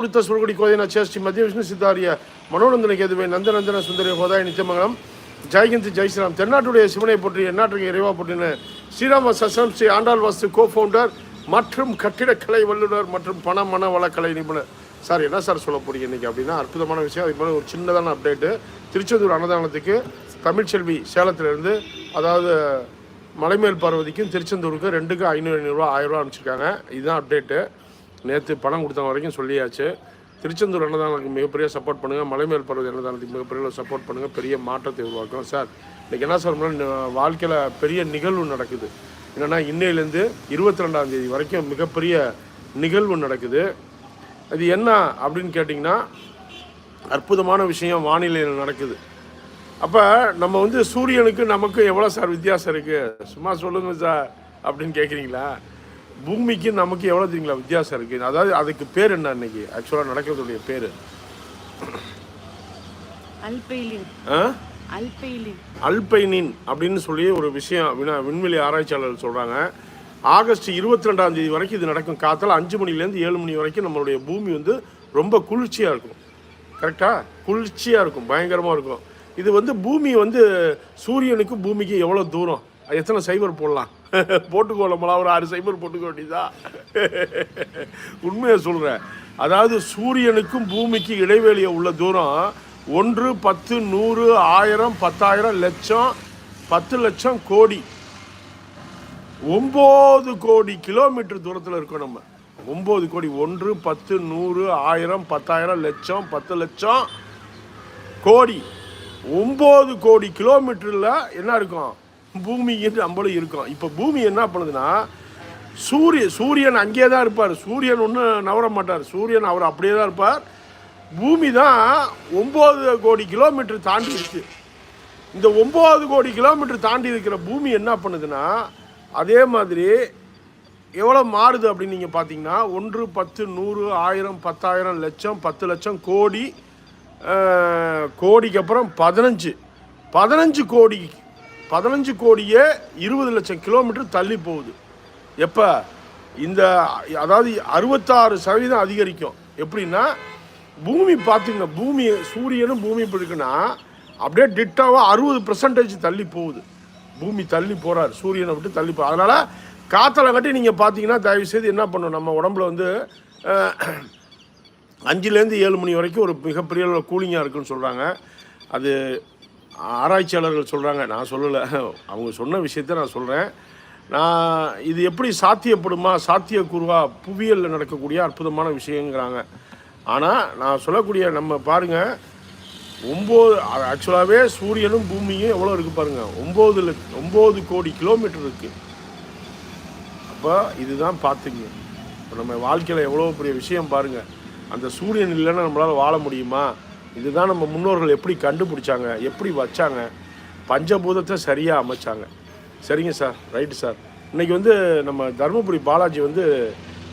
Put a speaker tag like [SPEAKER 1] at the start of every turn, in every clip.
[SPEAKER 1] ವೃತ್ತ ಸುರಗುಡಿ ಕೋದಿನ ಚೇಷ್ಟಿ ಮಧ್ಯ ವಿಷ್ಣು ಸಿದ್ದಾರಿಯ மனோநந்தன கேதுவை நந்தநந்தன சுந்தரிய ஹோதாய் நித்தியமங்கலம் ஜெயகிந்த் ஜெய் ஸ்ரீராம் தென்னாட்டுடைய சிவனை போற்றி எந்நாட்டுக்கு இறைவா போற்றின ஸ்ரீராம சசம் ஸ்ரீ ஆண்டாள் வாஸ்து கோ ஃபவுண்டர் மற்றும் கட்டிடக்கலை வல்லுநர் மற்றும் பண மன வளக்கலை நிபுணர் சார் என்ன சார் சொல்ல போறீங்க இன்னைக்கு அப்படின்னா அற்புதமான விஷயம் அதுக்கு மேலே ஒரு சின்னதான அப்டேட்டு திருச்செந்தூர் அன்னதானத்துக்கு தமிழ்ச்செல்வி சேலத்திலிருந்து அதாவது மலைமேல் பார்வதிக்கும் திருச்செந்தூருக்கும் ரெண்டுக்கும் ஐநூறு ஐநூறுரூவா ஆயிரம் ரூபா அனுப்பிச்சிருக்காங்க இதுதான் அப்டேட்டு நேற்று பணம் கொடுத்த வரைக்கும் சொல்லியாச்சு. திருச்செந்தூர் அன்னதானத்துக்கு மிகப்பெரிய சப்போர்ட் பண்ணுங்கள் மலைமேல் பருவத அன்னதானத்துக்கு மிகப்பெரிய சப்போர்ட் பண்ணுங்கள் பெரிய மாற்றத்தை உருவாக்கும் சார் இன்றைக்கி என்ன சார் வாழ்க்கையில் பெரிய நிகழ்வு நடக்குது. என்னென்னா இன்னையிலேருந்து இருபத்தி ரெண்டாம் தேதி வரைக்கும் மிகப்பெரிய நிகழ்வு நடக்குது. அது என்ன அப்படின்னு கேட்டிங்கன்னா அற்புதமான விஷயம் வானிலையில் நடக்குது. அப்போ நம்ம வந்து சூரியனுக்கு நமக்கு எவ்வளோ சார் வித்தியாசம் இருக்குது சும்மா சொல்லுங்கள் சார் அப்படின்னு கேட்குறீங்களா பூமிக்கு நமக்கு எவ்வளோ தெரியுங்களா வித்தியாசம் இருக்குது அதாவது அதுக்கு பேர் என்ன இன்னைக்கு? ஆக்சுவலாக நடக்கிறதுடைய பேர். அல்பைனின் அப்படின்னு சொல்லி ஒரு விஷயம் வினா விண்வெளி ஆராய்ச்சியாளர்கள் சொல்கிறாங்க ஆகஸ்ட் இருபத்தி ரெண்டாம் தேதி வரைக்கும் இது நடக்கும். காத்தால அஞ்சு மணிலேருந்து ஏழு மணி வரைக்கும் நம்மளுடைய பூமி வந்து ரொம்ப குளிர்ச்சியாக இருக்கும். கரெக்டாக குளிர்ச்சியாக இருக்கும். பயங்கரமாக இருக்கும். இது வந்து பூமி வந்து சூரியனுக்கு பூமிக்கு எவ்வளோ தூரம்? எத்தனை சைபர் போடலாம்? போட்டுக்கோ நம்மளா ஒரு ஆறு சைபர் போட்டுக்க வேண்டியதா உண்மையை சொல்கிறேன் அதாவது சூரியனுக்கும் பூமிக்கு இடைவெளியை உள்ள தூரம் ஒன்று பத்து நூறு ஆயிரம் பத்தாயிரம் லட்சம் பத்து லட்சம் கோடி. ஒம்பது கோடி கிலோமீட்டர் தூரத்தில் இருக்கோம் நம்ம. ஒம்பது கோடி ஒன்று பத்து நூறு ஆயிரம் பத்தாயிரம் லட்சம் பத்து லட்சம் கோடி. ஒம்பது கோடி கிலோமீட்டரில் என்ன இருக்கும்? பூமிக்கு நம்மளும் இருக்கும். இப்போ பூமி என்ன பண்ணுதுன்னா சூரிய சூரியன் அங்கேயே தான் இருப்பார். சூரியன் ஒன்றும் நவர மாட்டார். சூரியன் அவர் அப்படியே தான் இருப்பார். பூமி தான் ஒம்பது கோடி கிலோமீட்டர் தாண்டி இருக்குது இந்த ஒம்பது கோடி கிலோமீட்டர் தாண்டி இருக்கிற பூமி என்ன பண்ணுதுன்னா அதே மாதிரி எவ்வளோ மாறுது அப்படின்னு நீங்கள் பார்த்தீங்கன்னா ஒன்று பத்து நூறு ஆயிரம் பத்தாயிரம் லட்சம் பத்து லட்சம் கோடி கோடிக்கு அப்புறம் பதினஞ்சு. பதினஞ்சு கோடி பதினஞ்சு கோடியே இருபது லட்சம் கிலோமீட்டர் தள்ளி போகுது. எப்போ? இந்த அதாவது அறுபத்தாறு சதவீதம் அதிகரிக்கும். எப்படின்னா பூமி பார்த்துங்க பூமி சூரியனும் பூமி இப்படி இருக்குன்னா அப்படியே டிட்டாவாக அறுபது பர்சன்டேஜ் தள்ளி போகுது. பூமி தள்ளி போகிறார் சூரியனை விட்டு தள்ளி போ அதனால் காற்றலை கட்டி நீங்கள் பார்த்தீங்கன்னா தயவுசெய்து என்ன பண்ணணும்? நம்ம உடம்புல வந்து அஞ்சுலேருந்து ஏழு மணி வரைக்கும் ஒரு மிகப்பெரிய கூலிங்காக இருக்குன்னு சொல்கிறாங்க அது ஆராய்ச்சியாளர்கள் சொல்கிறாங்க நான் சொல்லலை. அவங்க சொன்ன விஷயத்த நான் சொல்கிறேன் நான் இது எப்படி சாத்தியப்படுமா? சாத்தியக்கூறுவா? புவியியலில் நடக்கக்கூடிய அற்புதமான விஷயங்கிறாங்க. ஆனால் நான் சொல்லக்கூடிய நம்ம பாருங்கள் ஒம்பது ஆக்சுவலாகவே சூரியனும் பூமியும் எவ்வளோ இருக்குது பாருங்கள் ஒம்பது லட்ச ஒம்பது கோடி கிலோமீட்டர் இருக்குது அப்போ இதுதான் பார்த்துங்க இப்போ நம்ம வாழ்க்கையில் எவ்வளோ பெரிய விஷயம் பாருங்கள் அந்த சூரியன் இல்லைன்னா நம்மளால் வாழ முடியுமா? இதுதான் நம்ம முன்னோர்கள் எப்படி கண்டுபிடிச்சாங்க எப்படி வச்சாங்க பஞ்சபூதத்தை சரியாக அமைச்சாங்க. சரிங்க சார் ரைட்டு சார். இன்னைக்கு வந்து நம்ம தருமபுரி பாலாஜி வந்து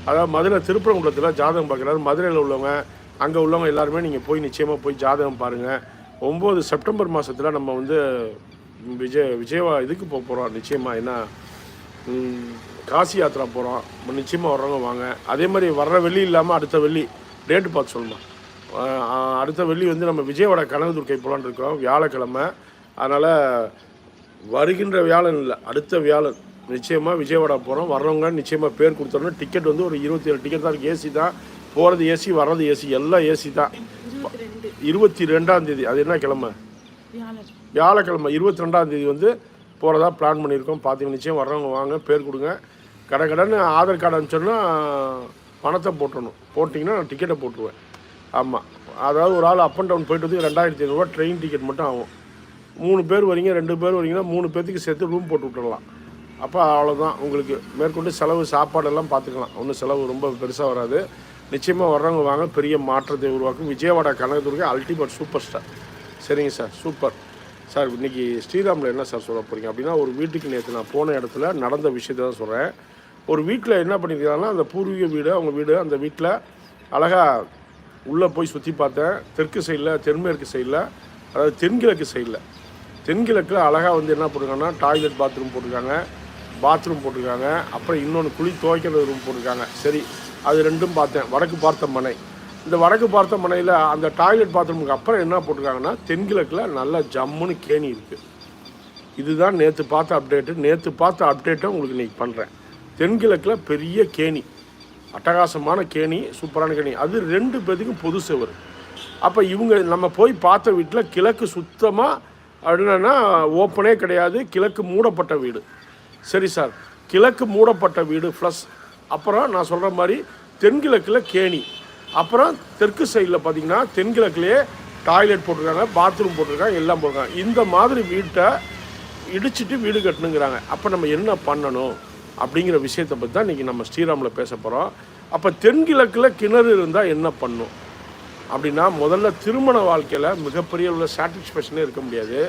[SPEAKER 1] அதாவது மதுரை திருப்பரங்குன்றத்தில் ஜாதகம் பார்க்குறாரு. மதுரையில் உள்ளவங்க அங்கே உள்ளவங்க எல்லாருமே நீங்கள் போய் நிச்சயமாக போய் ஜாதகம் பாருங்கள் ஒம்பது செப்டம்பர் மாதத்தில் நம்ம வந்து விஜய் விஜயவா இதுக்கு போக போகிறோம் நிச்சயமாக ஏன்னா காசி யாத்திரா போகிறோம் நிச்சயமாக வர்றவங்க வாங்க. அதே மாதிரி வர்ற வெள்ளி இல்லாமல் அடுத்த வெள்ளி டேட்டு பார்த்து சொல்லணும் அடுத்த வெள்ளி வந்து நம்ம விஜயவாடா கனகதுர்க்கை போகலான்னு இருக்கோம். வியாழக்கிழமை. அதனால் வருகின்ற வியாழன் இல்லை அடுத்த வியாழன். நிச்சயமாக விஜயவாடா போகிறோம் வர்றவங்க நிச்சயமாக பேர் கொடுத்துடணும். டிக்கெட் வந்து ஒரு இருபத்தி ஏழு டிக்கெட் தான். இருக்குது ஏசி தான். போகிறது ஏசி வர்றது ஏசி எல்லாம் ஏசி தான்.
[SPEAKER 2] இருபத்தி
[SPEAKER 1] ரெண்டாம் தேதி அது என்ன கிழமை? வியாழக்கிழமை இருபத்தி ரெண்டாம் தேதி வந்து போகிறதா பிளான் பண்ணியிருக்கோம். பார்த்தீங்க நிச்சயம் வர்றவங்க வாங்க பேர் கொடுங்க. கடை கடன் ஆதார் கார்டு அனுப்பிச்சோன்னா பணத்தை போட்டுடணும் போட்டிங்கன்னா நான் டிக்கெட்டை போட்டுருவேன். ஆமாம் அதாவது ஒரு ஆள் அப் அண்ட் டவுன் போயிட்டு வந்து ரெண்டாயிரத்தி ஐநூறுரூவா ட்ரெயின் டிக்கெட் மட்டும் ஆகும். மூணு பேர் வரீங்க ரெண்டு பேர் வரீங்கன்னா மூணு பேர்த்துக்கு சேர்த்து ரூம் போட்டு விட்டுடலாம் அப்போ அவ்வளோதான் உங்களுக்கு மேற்கொண்டு செலவு சாப்பாடெல்லாம் பார்த்துக்கலாம் ஒன்றும் செலவு ரொம்ப பெருசாக வராது. நிச்சயமாக வர்றவங்க வாங்க. பெரிய மாற்றத்தை உருவாக்கும். Vijayawada Kanakadurga ultimate super star சரிங்க சார் சூப்பர் சார் இன்னைக்கு ஸ்ரீராமில் என்ன சார் சொல்ல போகிறீங்க அப்படின்னா ஒரு வீட்டுக்கு நேற்று நான் போன இடத்துல நடந்த விஷயத்தை தான் சொல்கிறேன் ஒரு வீட்டில் என்ன பண்ணியிருக்காங்கன்னா அந்த பூர்வீக வீடு அவங்க வீடு அந்த வீட்டில் அழகாக உள்ளே போய் சுற்றி பார்த்தேன். தெற்கு சைடில் தென்மேற்கு சைடில் அதாவது தென்கிழக்கு சைடில் தென்கிழக்கில் அழகாக வந்து என்ன போட்டிருக்காங்கன்னா டாய்லெட் பாத்ரூம் போட்டிருக்காங்க பாத்ரூம் போட்டிருக்காங்க. அப்புறம் இன்னொன்று குழி துவைக்கிற ரூம் போட்டிருக்காங்க. சரி அது ரெண்டும் பார்த்தேன். வடக்கு பார்த்த மனை. இந்த வடக்கு பார்த்த மனையில் அந்த டாய்லெட் பாத்ரூமுக்கு அப்புறம் என்ன போட்டிருக்காங்கன்னா தென்கிழக்கில் நல்ல ஜம்முன்னு கேணி இருக்குது இதுதான் நேற்று பார்த்த அப்டேட்டு நேற்று பார்த்த அப்டேட்டை உங்களுக்கு இன்னைக்கு பண்ணுறேன் தென்கிழக்கில் பெரிய கேணி. அட்டகாசமான கேணி சூப்பரான கேணி. அது ரெண்டு பேத்துக்கும் பொது செவர். அப்போ இவங்க நம்ம போய் பார்த்த வீட்டில் கிழக்கு சுத்தமாக அப்படின்னா ஓப்பனே கிடையாது. கிழக்கு மூடப்பட்ட வீடு. சரி சார். கிழக்கு மூடப்பட்ட வீடு ப்ளஸ் அப்புறம் நான் சொல்கிற மாதிரி தென்கிழக்கில் கேணி. அப்புறம் தெற்கு சைடில் பார்த்தீங்கன்னா தென்கிழக்குலேயே டாய்லெட் போட்டிருக்காங்க பாத்ரூம் போட்டிருக்காங்க எல்லாம் போட்டிருக்காங்க. இந்த மாதிரி வீட்டை இடிச்சிட்டு வீடு கட்டணுங்கிறாங்க. அப்போ நம்ம என்ன பண்ணணும்? அப்படிங்கிற விஷயத்தை பற்றி தான் இன்றைக்கி நம்ம ஸ்ரீராமில் பேச போகிறோம் அப்போ தென்கிழக்கில் கிணறு இருந்தால் என்ன பண்ணும்? அப்படின்னா முதல்ல திருமண வாழ்க்கையில் மிகப்பெரிய உள்ள சாட்டிஸ்ஃபேக்ஷனே இருக்க முடியாது.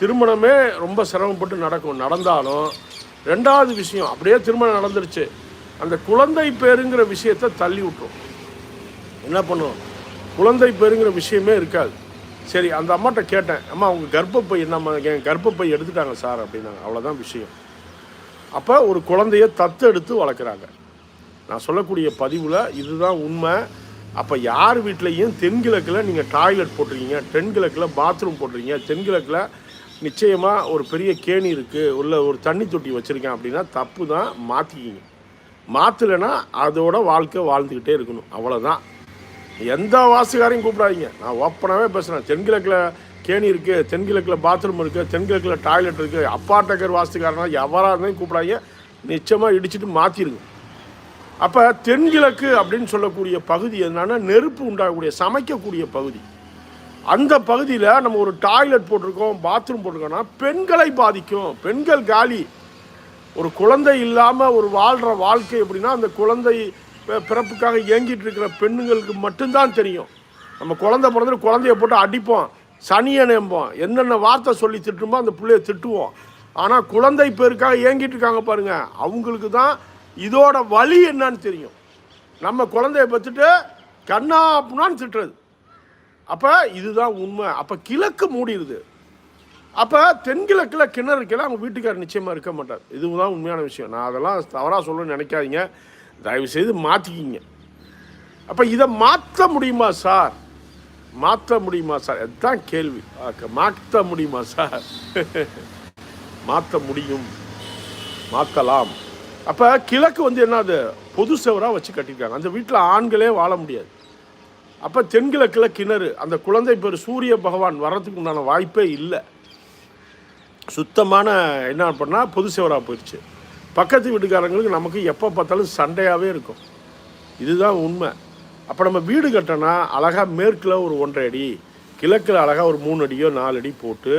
[SPEAKER 1] திருமணமே ரொம்ப சிரமப்பட்டு நடக்கும். நடந்தாலும் ரெண்டாவது விஷயம் அப்படியே திருமணம் நடந்துருச்சு. அந்த குழந்தை பேருங்கிற விஷயத்தை தள்ளி விட்டுரும். என்ன பண்ணும்? குழந்தை பேருங்கிற விஷயமே இருக்காது. சரி அந்த அம்மாட்ட கேட்டேன் அம்மா அவங்க கர்ப்பப்பை என்னம்மா என் கர்ப்பப்பை எடுத்துட்டாங்க சார் அப்படின்னாங்க. அவ்வளோதான் விஷயம். அப்போ ஒரு குழந்தைய தத்தெடுத்து வளர்க்குறாங்க. நான் சொல்லக்கூடிய பதிவில் இதுதான் உண்மை. அப்போ யார் வீட்லேயும் தென்கிழக்கில் நீங்கள் டாய்லெட் போட்டிருக்கீங்க தென்கிழக்கில் பாத்ரூம் போட்டிருக்கீங்க தென்கிழக்கில் நிச்சயமாக ஒரு பெரிய கேணி இருக்குது உள்ள ஒரு தண்ணி தொட்டி வச்சுருக்கேன் அப்படின்னா தப்பு தான் மாற்றிக்கிங்க மாற்றலைன்னா அதோட வாழ்க்கை வாழ்ந்துக்கிட்டே இருக்கணும் அவ்வளோதான் எந்த வாசுகாரையும் கூப்பிடாதீங்க. நான் ஓப்பனாகவே பேசுகிறேன் தென்கிழக்கில் கேணி இருக்குது தென்கிழக்கில் பாத்ரூம் இருக்குது தென்கிழக்கில் டாய்லெட் இருக்குது அப்பார்ட்டக்கர் வாஸ்துக்காரனா எவராக இருந்தாலும் கூப்பிடாங்க நிச்சயமாக இடிச்சிட்டு மாற்றிடுங்க அப்போ தென்கிழக்கு அப்படின்னு சொல்லக்கூடிய பகுதி என்னென்னா நெருப்பு உண்டாகக்கூடிய சமைக்கக்கூடிய பகுதி. அந்த பகுதியில் நம்ம ஒரு டாய்லெட் போட்டிருக்கோம் பாத்ரூம் போட்டிருக்கோம்னா பெண்களை பாதிக்கும். பெண்கள் காலி. ஒரு குழந்தை இல்லாமல் ஒரு வாழ்கிற வாழ்க்கை எப்படின்னா அந்த குழந்தை பிறப்புக்காக இயங்கிட்டு இருக்கிற பெண்ணுங்களுக்கு மட்டும்தான் தெரியும். நம்ம குழந்தை பிறந்து குழந்தைய போட்டு அடிப்போம். சனியை நேம்போம் என்னென்ன வார்த்தை சொல்லி திட்டுமோ அந்த பிள்ளைய திட்டுவோம். ஆனால் குழந்தை பேருக்காக ஏங்கிட்டு இருக்காங்க பாருங்க. அவங்களுக்கு தான் இதோட வழி என்னன்னு தெரியும். நம்ம குழந்தைய பத்துட்டு கண்ணா அப்படின்னான்னு திட்டுறது. அப்போ இதுதான் உண்மை. அப்போ கிழக்கு மூடிடுது அப்போ தென்கிழக்கில் கிணறு இருக்கலாம் அவங்க வீட்டுக்காரர் நிச்சயமாக இருக்க மாட்டார். இதுதான் உண்மையான விஷயம். நான் அதெல்லாம் தவறாக சொல்லணும்னு நினைக்காதீங்க. தயவு செய்து மாற்றிக்கிங்க அப்போ இதை மாற்ற முடியுமா சார்? மாற்ற முடியுமா சார்? அதுதான் கேள்வி. மாற்ற முடியுமா சார்? மாற்ற முடியும். மாற்றலாம். அப்போ கிழக்கு வந்து என்னது பொது செவராக வச்சு கட்டியிருக்காங்க. அந்த வீட்டில் ஆண்களே வாழ முடியாது. அப்போ தென்கிழக்கில் கிணறு அந்த குழந்தை பேர் சூரிய பகவான் வர்றதுக்கு உண்டான வாய்ப்பே இல்லை. சுத்தமான என்ன பண்ணால் பொது சேவராக போயிடுச்சு பக்கத்து வீட்டுக்காரங்களுக்கு நமக்கு எப்போ பார்த்தாலும் சண்டையாகவே இருக்கும். இதுதான் உண்மை. அப்போ நம்ம வீடு கட்டோன்னா அழகாக மேற்கில் ஒரு ஒன்றரை அடி கிழக்கில் அழகாக ஒரு மூணு அடியோ நாலு அடி போட்டு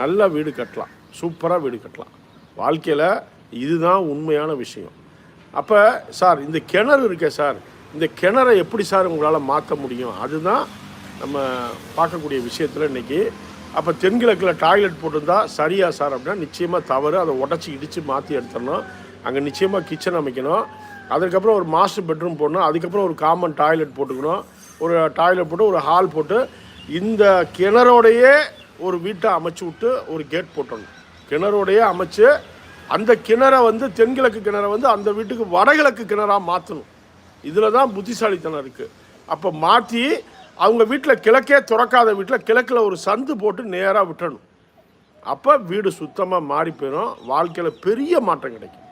[SPEAKER 1] நல்லா வீடு கட்டலாம். சூப்பராக வீடு கட்டலாம். வாழ்க்கையில் இதுதான் உண்மையான விஷயம். அப்போ சார் இந்த கிணறு இருக்கே சார் இந்த கிணறை எப்படி சார் உங்களால் மாற்ற முடியும்? அதுதான் நம்ம பார்க்கக்கூடிய விஷயத்தில் இன்றைக்கி அப்போ தென்கிழக்கில் டாய்லெட் போட்டிருந்தா சரியா சார் அப்படின்னா நிச்சயமாக தவறு. அதை உடச்சி இடித்து மாற்றி எடுத்துடணும். அங்கே நிச்சயமாக கிச்சன் அமைக்கணும். அதுக்கப்புறம் ஒரு மாஸ்டர் பெட்ரூம் போடணும். அதுக்கப்புறம் ஒரு காமன் டாய்லெட் போட்டுக்கணும். ஒரு டாய்லெட் போட்டு ஒரு ஹால் போட்டு இந்த கிணறோடையே ஒரு வீட்டை அமைச்சு விட்டு ஒரு கேட் போட்டணும். கிணறோடையே அமைச்சு அந்த கிணறை வந்து தென்கிழக்கு கிணறை வந்து அந்த வீட்டுக்கு வடகிழக்கு கிணறாக மாற்றணும் இதில் தான் புத்திசாலித்தனம் இருக்குது அப்போ மாற்றி அவங்க வீட்டில் கிழக்கே திறக்காத வீட்டில் கிழக்கில் ஒரு சந்து போட்டு நேராக விட்டணும். அப்போ வீடு சுத்தமாக மாறி போயிடும் வாழ்க்கையில் பெரிய மாற்றம் கிடைக்கும்.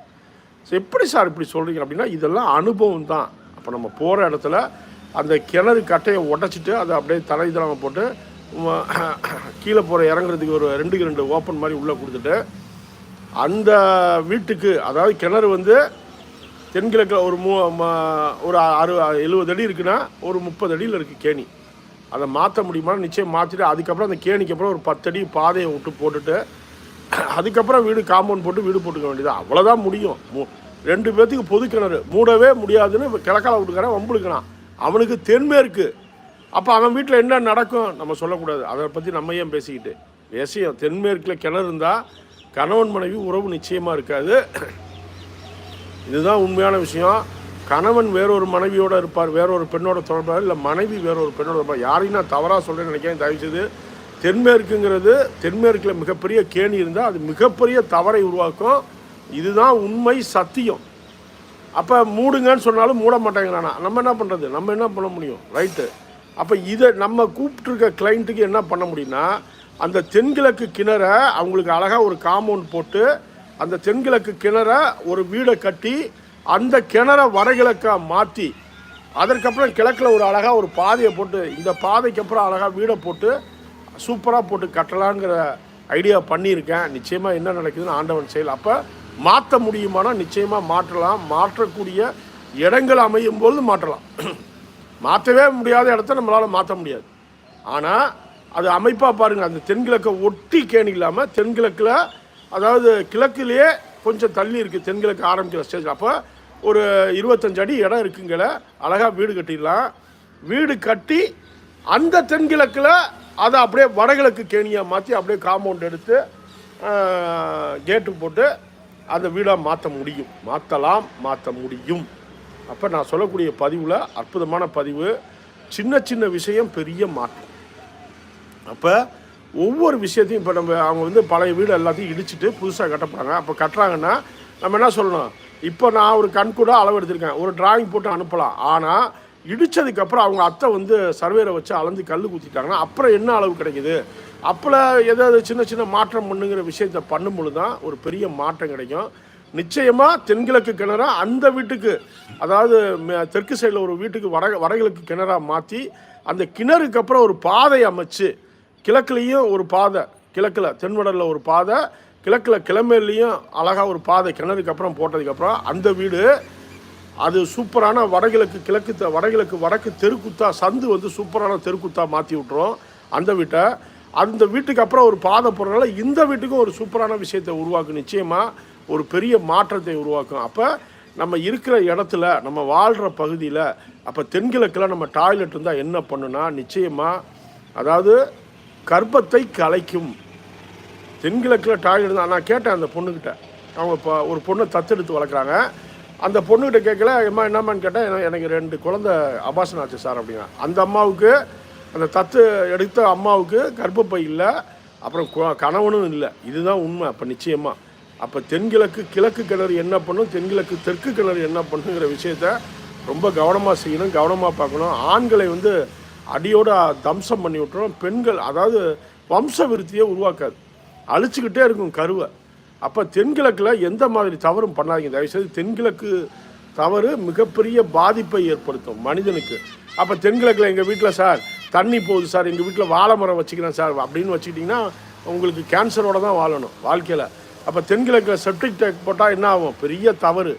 [SPEAKER 1] ஸோ எப்படி சார் இப்படி சொல்கிறீங்க அப்படின்னா இதெல்லாம் அனுபவம் தான். அப்போ நம்ம போகிற இடத்துல அந்த கிணறு கட்டையை உடச்சிட்டு அதை அப்படியே தலை தளம் போட்டு கீழே போகிற இறங்குறதுக்கு ஒரு ரெண்டுக்கு ரெண்டு ஓப்பன் மாதிரி உள்ளே கொடுத்துட்டு அந்த வீட்டுக்கு அதாவது கிணறு வந்து தென்கிழக்கில் ஒரு மூ ஒரு அறு எழுபது அடி இருக்குன்னா ஒரு முப்பது அடியில் இருக்குது கேணி. அதை மாற்ற முடியுமா நிச்சயம் மாற்றிட்டு அதுக்கப்புறம் அந்த கேணிக்கு அப்புறம் ஒரு பத்தடி பாதையை விட்டு போட்டுட்டு அதுக்கப்புறம் வீடு காம்பவுண்ட் போட்டு வீடு போட்டுக்க வேண்டியது? அவ்வளோதான் முடியும். மு- ரெண்டு பேர்த்துக்கு பொது கிணறு. மூடவே முடியாதுன்னு கிழக்கால விட்டுக்காரன் வம்புழுக்கிறான். அவனுக்கு தென்மேற்கு அப்போ அவன் வீட்டில் என்ன நடக்கும்? நம்ம சொல்லக்கூடாது. அதை பற்றி நம்ம ஏன் பேசிக்கிட்டு? விஷயம் தென்மேற்கில் கிணறு இருந்தால் கணவன் மனைவி உறவு நிச்சயமாக இருக்காது. இதுதான் உண்மையான விஷயம். கணவன் வேறொரு மனைவியோடு இருப்பார் வேறொரு பெண்ணோட தொடர்பார் இல்லை மனைவி வேறொரு பெண்ணோட இருப்பார் யாரையும் நான் தவறாக சொல்கிறேன்னு நினைக்கிறேன் தயவுசெய்து தென்மேற்குங்கிறது தென்மேற்கில் மிகப்பெரிய கேணி இருந்தால் அது மிகப்பெரிய தவறை உருவாக்கும். இதுதான் உண்மை சத்தியம். அப்போ மூடுங்கன்னு சொன்னாலும் மூட மாட்டேங்கிறானா? நம்ம என்ன பண்ணுறது நம்ம என்ன பண்ண முடியும்? ரைட்டு அப்போ இதை நம்ம கூப்பிட்ருக்க கிளைண்ட்டுக்கு என்ன பண்ண முடியும்னா அந்த தென்கிழக்கு கிணற அவங்களுக்கு அழகாக ஒரு காம்பவுண்ட் போட்டு அந்த தென்கிழக்கு கிணற ஒரு வீடை கட்டி அந்த கிணற வடகிழக்காக மாற்றி அதற்கப்புறம் கிழக்கில் ஒரு அழகாக ஒரு பாதையை போட்டு இந்த பாதைக்கு அப்புறம் அழகாக வீடை போட்டு சூப்பராக போட்டு கட்டலாங்கிற ஐடியா பண்ணியிருக்கேன். நிச்சயமாக என்ன நடக்குதுன்னு ஆண்டவன் செயல். அப்போ மாற்ற முடியுமானா நிச்சயமாக மாற்றலாம். மாற்றக்கூடிய இடங்கள் அமையும் போது மாற்றலாம். மாற்றவே முடியாத இடத்த நம்மளால் மாற்ற முடியாது. ஆனால் அது அமைப்பாக பாருங்கள் அந்த தென்கிழக்கை ஒட்டி கேணி இல்லாமல் தென்கிழக்கில் அதாவது கிழக்குலேயே கொஞ்சம் தள்ளி இருக்குது தென்கிழக்கு ஆரம்பிக்கிற ஸ்டேஜ் அப்போ ஒரு இருபத்தஞ்சு அடி இடம் இருக்குங்கிற அழகாக வீடு கட்டிடலாம். வீடு கட்டி அந்த தென்கிழக்கில் அதை அப்படியே வடகிழக்கு கேணியாக மாற்றி அப்படியே காம்பவுண்ட் எடுத்து கேட்டு போட்டு அந்த வீடாக மாற்ற முடியும். மாற்றலாம் மாற்ற முடியும். அப்போ நான் சொல்லக்கூடிய பதிவில் அற்புதமான பதிவு சின்ன சின்ன விஷயம் பெரிய மாற்றம். அப்போ ஒவ்வொரு விஷயத்தையும் இப்போ நம்ம அவங்க வந்து பழைய வீடு எல்லாத்தையும் இடிச்சிட்டு புதுசாக கட்டப்படுறாங்க அப்போ கட்டுறாங்கன்னா நம்ம என்ன சொல்லணும்? இப்போ நான் ஒரு கண் கூட அளவு எடுத்திருக்கேன். ஒரு டிராயிங் போட்டு அனுப்பலாம். ஆனால் இடித்ததுக்கப்புறம் அவங்க அத்தை வந்து சர்வேரை வச்சு அளந்து கல் குத்திட்டாங்கன்னா அப்புறம் என்ன அளவு கிடைக்குது? அப்போல ஏதாவது சின்ன சின்ன மாற்றம் பண்ணுங்கிற விஷயத்த பண்ணும்பொழுது தான் ஒரு பெரிய மாற்றம் கிடைக்கும். நிச்சயமாக தென்கிழக்கு கிணறா அந்த வீட்டுக்கு அதாவது தெற்கு சைடில் ஒரு வீட்டுக்கு வட வடகிழக்கு கிணறாக மாற்றி அந்த கிணறுக்கு அப்புறம் ஒரு பாதை அமைச்சு கிழக்குலேயும் ஒரு பாதை கிழக்கில் தென்வடலில் ஒரு பாதை கிழக்கில் கிழமையிலையும் அழகாக ஒரு பாதை கிணறுக்கு அப்புறம் போட்டதுக்கப்புறம் அந்த வீடு அது சூப்பரான வடகிழக்கு கிழக்கு த- வடகிழக்கு வடக்கு தெருக்குத்தா சந்து வந்து சூப்பரான தெருக்குத்தா மாற்றி விட்டுரும். அந்த வீட்டை. அந்த வீட்டுக்கு அப்புறம் ஒரு பாதை போடுறனால இந்த வீட்டுக்கும் ஒரு சூப்பரான விஷயத்தை உருவாக்கும். நிச்சயமாக ஒரு பெரிய மாற்றத்தை உருவாக்கும். அப்போ நம்ம இருக்கிற இடத்துல நம்ம வாழ்கிற பகுதியில் அப்போ தென்கிழக்கில் நம்ம டாய்லெட் இருந்தால் என்ன பண்ணுனா நிச்சயமாக அதாவது கர்ப்பத்தை கலைக்கும். தென்கிழக்கில் டாய்லெட் இருந்தால் நான் கேட்டேன் அந்த பொண்ணுக்கிட்ட அவங்க இப்போ ஒரு பொண்ணை தத்தெடுத்து வளர்க்குறாங்க. அந்த பொண்ணுக்கிட்ட கேட்கல அம்மா என்னம்மான்னு கேட்டால் "எனக்கு- ரெண்டு குழந்தை அபாசனம் ஆச்சு சார் அப்படின்னா. அந்த அம்மாவுக்கு அந்த தத்து எடுத்த அம்மாவுக்கு கர்ப்பப்பை இல்லை அப்புறம் கு- கணவனும் இல்லை. இதுதான் உண்மை அப்போ நிச்சயமாக அப்போ தென்கிழக்கு கிழக்கு கிணறு என்ன பண்ணும் தென்கிழக்கு தெற்கு கிணறு என்ன பண்ணுங்கிற விஷயத்த ரொம்ப கவனமாக செய்யணும் கவனமாக பார்க்கணும். ஆண்களை வந்து அடியோட தம்சம் பண்ணி விட்டுரும் பெண்கள் அதாவது வம்ச விருத்தியை உருவாக்காது. அழிச்சுக்கிட்டே இருக்கும் கருவை. அப்போ தென்கிழக்கில் எந்த மாதிரி தவறும் பண்ணாதீங்க. தயவுசெய்து தென்கிழக்கு தவறு மிகப்பெரிய பாதிப்பை ஏற்படுத்தும் மனிதனுக்கு. அப்போ தென்கிழக்கில் எங்கள் வீட்டில் சார் தண்ணி போகுது சார் எங்கள் வீட்டில் வாழை மரம் வச்சுக்கிறேன் சார் அப்படின்னு வச்சுக்கிட்டிங்கன்னா உங்களுக்கு கேன்சரோடு தான் வாழணும் வாழ்க்கையில். அப்போ தென்கிழக்கில் செப்டிக் டேக் போட்டால் என்ன ஆகும்? பெரிய தவறு.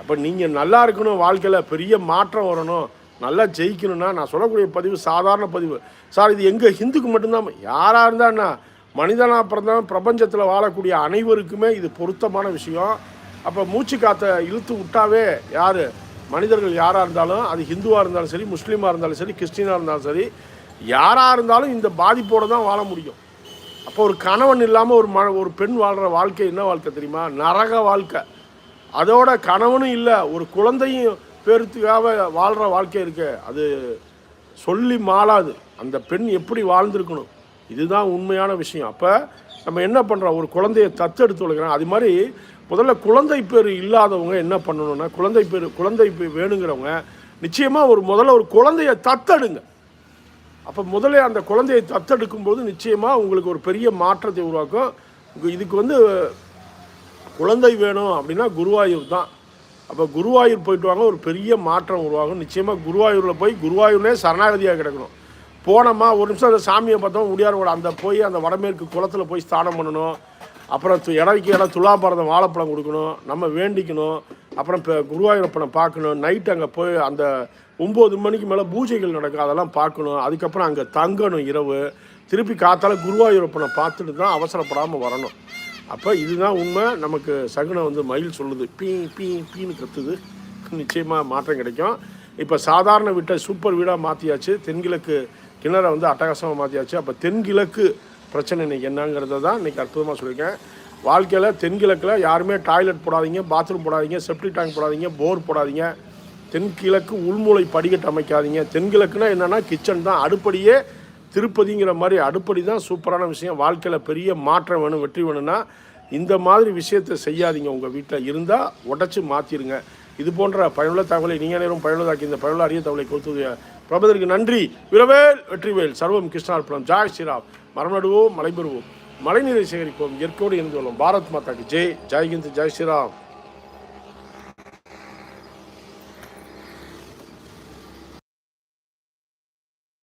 [SPEAKER 1] அப்போ நீங்கள் நல்லா இருக்கணும் வாழ்க்கையில் பெரிய மாற்றம் வரணும். நல்லா ஜெயிக்கணும்னா நான் சொல்லக்கூடிய பதிவு சாதாரண பதிவு. சார் இது எங்கள் ஹிந்துக்கு மட்டும்தான். யாராக இருந்தால் என்ன? மனிதனாக பிறந்தவன் பிரபஞ்சத்தில் வாழக்கூடிய அனைவருக்குமே இது பொருத்தமான விஷயம். அப்போ மூச்சு காற்றை இழுத்து விட்டாவே யார்? மனிதர்கள் யாராக இருந்தாலும் அது ஹிந்துவாக இருந்தாலும் சரி முஸ்லீமாக இருந்தாலும் சரி கிறிஸ்டினாக இருந்தாலும் சரி யாராக இருந்தாலும் இந்த பாதிப்போடு தான் வாழ முடியும். அப்போ ஒரு கணவன் இல்லாமல் ஒரு ம ஒரு பெண் வாழ்கிற வாழ்க்கை என்ன வாழ்க்கை தெரியுமா? நரக வாழ்க்கை. அதோட கணவனும் இல்லை ஒரு குழந்தையும் பேருத்துக்காக வாழ்கிற வாழ்க்கை இருக்கு. அது சொல்லி மாளாது. அந்த பெண் எப்படி வாழ்ந்திருக்கணும்? இதுதான் உண்மையான விஷயம். அப்போ நம்ம என்ன பண்ணுறோம் ஒரு குழந்தைய தத்தெடுத்து வளர்க்குறோம். அது மாதிரி முதல்ல குழந்தை பேர் இல்லாதவங்க என்ன பண்ணணும்னா குழந்தை பேர் குழந்தை பேர் வேணுங்கிறவங்க நிச்சயமாக ஒரு முதல்ல ஒரு குழந்தைய தத்தெடுங்க. அப்போ முதல்ல அந்த குழந்தையை தத்தெடுக்கும் போது நிச்சயமாக உங்களுக்கு ஒரு பெரிய மாற்றத்தை உருவாக்கும். இதுக்கு வந்து குழந்தை வேணும் அப்படின்னா குருவாயூர் தான். அப்போ குருவாயூர் போயிட்டு வாங்க ஒரு பெரிய மாற்றம் உருவாகும். நிச்சயமாக குருவாயூரில் போய் குருவாயூர்லேயே சரணாகதியாக கிடக்கணும். போனோமா ஒரு நிமிஷம் அந்த சாமியை பார்த்தோம் முடியாரோட அந்த போய் அந்த வடமேற்கு குளத்தில் போய் ஸ்தானம் பண்ணணும். அப்புறம் இடைக்கு இடம் துலாபாரதம் வாழைப்பழம் கொடுக்கணும். நம்ம வேண்டிக்கணும். அப்புறம் இப்போ குருவாயூரப்பனை பார்க்கணும். நைட் அங்கே போய் அந்த ஒம்பது மணிக்கு மேலே பூஜைகள் நடக்கும். அதெல்லாம் பார்க்கணும். அதுக்கப்புறம் அங்கே தங்கணும் இரவு. திருப்பி காத்தால குருவாயூரப்பனை பார்த்துட்டு தான் அவசரப்படாமல் வரணும். அப்போ இதுதான் உண்மை. நமக்கு சகுனம் வந்து மயில் சொல்லுது. பீ பீ பீன்னு கத்துது. நிச்சயமாக மாற்றம் கிடைக்கும். இப்போ சாதாரண வீட்டை சூப்பர் வீடாக மாற்றியாச்சு தென்கிழக்கு கிணறை வந்து அட்டகாசமாக மாற்றியாச்சு அப்போ தென்கிழக்கு பிரச்சனை இன்றைக்கி என்னங்கிறத தான் இன்றைக்கி அற்புதமாக சொல்லியிருக்கேன். வாழ்க்கையில் தென்கிழக்கில் யாருமே டாய்லெட் போடாதீங்க பாத்ரூம் போடாதீங்க செப்டிக் டேங்க் போடாதீங்க போர் போடாதீங்க. தென்கிழக்கு உள்மூலை படிக்கட்டு அமைக்காதீங்க. தென்கிழக்குனா என்னென்னா கிச்சன் தான். அடுப்படியே திருப்பதிங்கிற மாதிரி அடுப்படி தான் சூப்பரான விஷயம். வாழ்க்கையில் பெரிய மாற்றம் வேணும் வெற்றி வேணும்னா இந்த மாதிரி விஷயத்தை செய்யாதீங்க உங்கள் வீட்டில் இருந்தால் உடச்சி மாற்றிடுங்க இது போன்ற பயனுள்ள தகவலை நீங்கள் நேரம் பயனுள்ளதாக்கி இந்த பயனுள்ள அரிய தகவலை கொடுத்து பிரபதற்கு நன்றி. விரவேல் வெற்றிவேல். சர்வம் கிருஷ்ணார்ப்பணம் ஜாய் ஸ்ரீராம். மரம் நடுவோம் மலை பெறுவோம் மழைநீரை சேகரிப்போம். இயற்கையோடு இருந்து கொள்ளும் பாரத் மாதாக்கு ஜெய். ஜெய்ஹிந்த் ஜெய் ஸ்ரீராம்.